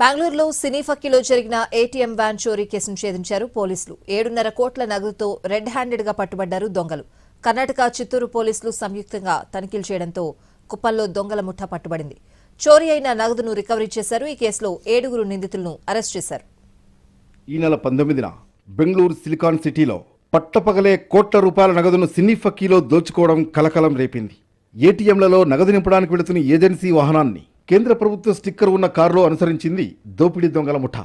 బెంగళూరులో సినీ ఫక్కీలో జరిగిన ATM van చోరీ కేసును ఛేదించారు పోలీసులు. ఏడున్నర కోట్ల నగదుతో రెడ్ హ్యాండెడ్గా పట్టుబడ్డారు దొంగలు. కర్ణాటక చిత్తూరు పోలీసులు సంయుక్తంగా తనిఖీలు చేయడంతో కుప్పంలో దొంగల ముఠ పట్టుబడింది. చోరీ అయిన నగదును రికవరీ చేశారు. ఈ కేసులో ఏడుగురు నిందితులను అరెస్ట్ చేశారు. ఈ నెల పంతొమ్మిదిన బెంగళూరు సిలికాన్ సిటీలో పట్టపగలే కోట్ల రూపాయల నగదును సినీ ఫక్కీలో దోచుకోవడం కలకలం రేపింది. ఏటీఎంలలో నగదు నింపడానికి వెళుతున్న ఏజెన్సీ వాహనాన్ని కేంద్ర ప్రభుత్వ స్టిక్కర్ ఉన్న కారులో అనుసరించింది దోపిడీ దొంగల ముఠ.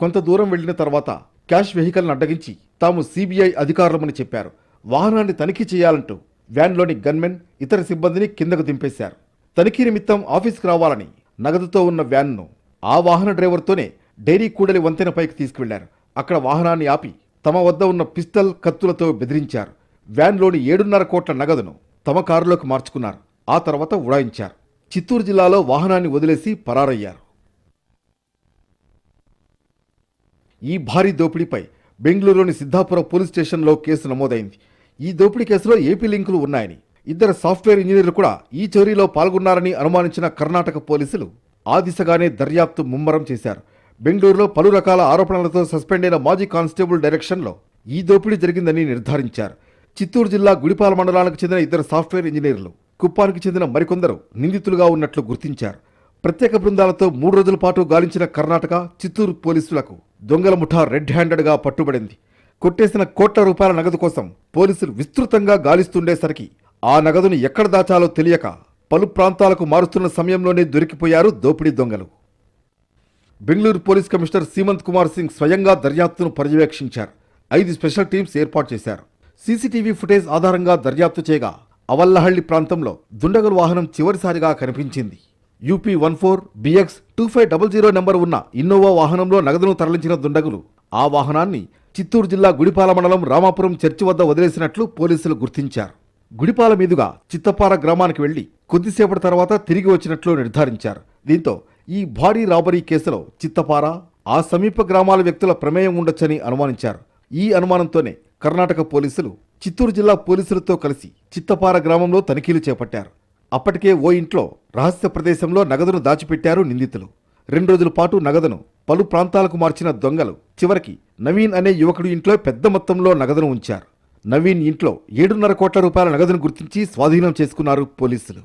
కొంత దూరం వెళ్ళిన తర్వాత క్యాష్ వెహికల్ను అడ్డగించి తాము సిబిఐ అధికారులమని చెప్పారు. వాహనాన్ని తనిఖీ చేయాలంటూ వ్యాన్లోని గన్మెన్ ఇతర సిబ్బందిని కిందకు దింపేశారు. తనిఖీ నిమిత్తం ఆఫీస్కు రావాలని నగదుతో ఉన్న వ్యాన్ను ఆ వాహన డ్రైవర్తోనే డైరీ కూడలి వంతెన పైకి తీసుకువెళ్ళారు. అక్కడ వాహనాన్ని ఆపి తమ వద్ద ఉన్న పిస్టల్ కత్తులతో బెదిరించారు. వ్యాన్లోని ఏడున్నర కోట్ల నగదును తమ కారులోకి మార్చుకున్నారు. ఆ తర్వాత ఉడాయించారు. చిత్తూరు జిల్లాలో వాహనాన్ని వదిలేసి పరారయ్యారు. ఈ భారీ దోపిడీపై బెంగళూరులోని సిద్ధాపురం పోలీస్ స్టేషన్లో కేసు నమోదైంది. ఈ దోపిడీ కేసులో ఏపీ లింకులు ఉన్నాయని ఇద్దరు సాఫ్ట్వేర్ ఇంజనీర్లు కూడా ఈ చోరీలో పాల్గొన్నారని అనుమానించిన కర్ణాటక పోలీసులు ఆ దిశగానే దర్యాప్తు ముమ్మరం చేశారు. బెంగళూరులో పలు రకాల ఆరోపణలతో సస్పెండ్ అయిన మాజీ కానిస్టేబుల్ డైరెక్షన్లో ఈ దోపిడీ జరిగిందని నిర్ధారించారు. చిత్తూరు జిల్లా గుడిపాల మండలానికి చెందిన ఇద్దరు సాఫ్ట్వేర్ ఇంజనీర్లు కుప్పానికి చెందిన మరికొందరు నిందితులుగా ఉన్నట్లు గుర్తించారు. ప్రత్యేక బృందాలతో మూడు రోజుల పాటు గాలించిన కర్ణాటక చిత్తూరు పోలీసులకు దొంగల ముఠా రెడ్ హ్యాండెడ్గా పట్టుబడింది. కొట్టేసిన కోట్ల రూపాయల నగదు కోసం పోలీసులు విస్తృతంగా గాలిస్తుండేసరికి ఆ నగదును ఎక్కడ దాచాలో తెలియక పలు ప్రాంతాలకు మారుస్తున్న సమయంలోనే దొరికిపోయారు దోపిడీ దొంగలు. బెంగళూరు పోలీస్ కమిషనర్ సీమంత్ కుమార్ సింగ్ స్వయంగా దర్యాప్తును పర్యవేక్షించారు. ఐదు స్పెషల్ టీమ్స్ ఏర్పాటు చేశారు. సీసీటీవీ ఫుటేజ్ ఆధారంగా దర్యాప్తు చేయగా అవల్లహళ్ళి ప్రాంతంలో దుండగుల వాహనం చివరిసారిగా కనిపించింది. UP one four BX two five double zero number ఉన్న ఇన్నోవా వాహనంలో నగదును తరలించిన దుండగులు ఆ వాహనాన్ని చిత్తూరు జిల్లా గుడిపాల మండలం రామాపురం చర్చి వద్ద వదిలేసినట్లు పోలీసులు గుర్తించారు. గుడిపాల మీదుగా చిత్తపార గ్రామానికి వెళ్ళి కొద్దిసేపటి తర్వాత తిరిగి వచ్చినట్లు నిర్ధారించారు. దీంతో ఈ భారీ రాబరీ కేసులో చిత్తపార ఆ సమీప గ్రామాల వ్యక్తుల ప్రమేయం ఉండొచ్చని అనుమానించారు. ఈ అనుమానంతోనే కర్ణాటక పోలీసులు చిత్తూరు జిల్లా పోలీసులతో కలిసి చిత్తపార గ్రామంలో తనిఖీలు చేపట్టారు. అప్పటికే ఓ ఇంట్లో రహస్య ప్రదేశంలో నగదును దాచిపెట్టారు నిందితులు. రెండు రోజుల పాటు నగదును పలు ప్రాంతాలకు మార్చిన దొంగలు చివరికి నవీన్ అనే యువకుడి ఇంట్లో పెద్ద మొత్తంలో నగదును ఉంచారు. నవీన్ ఇంట్లో ఏడున్నర కోట్ల రూపాయల నగదును గుర్తించి స్వాధీనం చేసుకున్నారు పోలీసులు.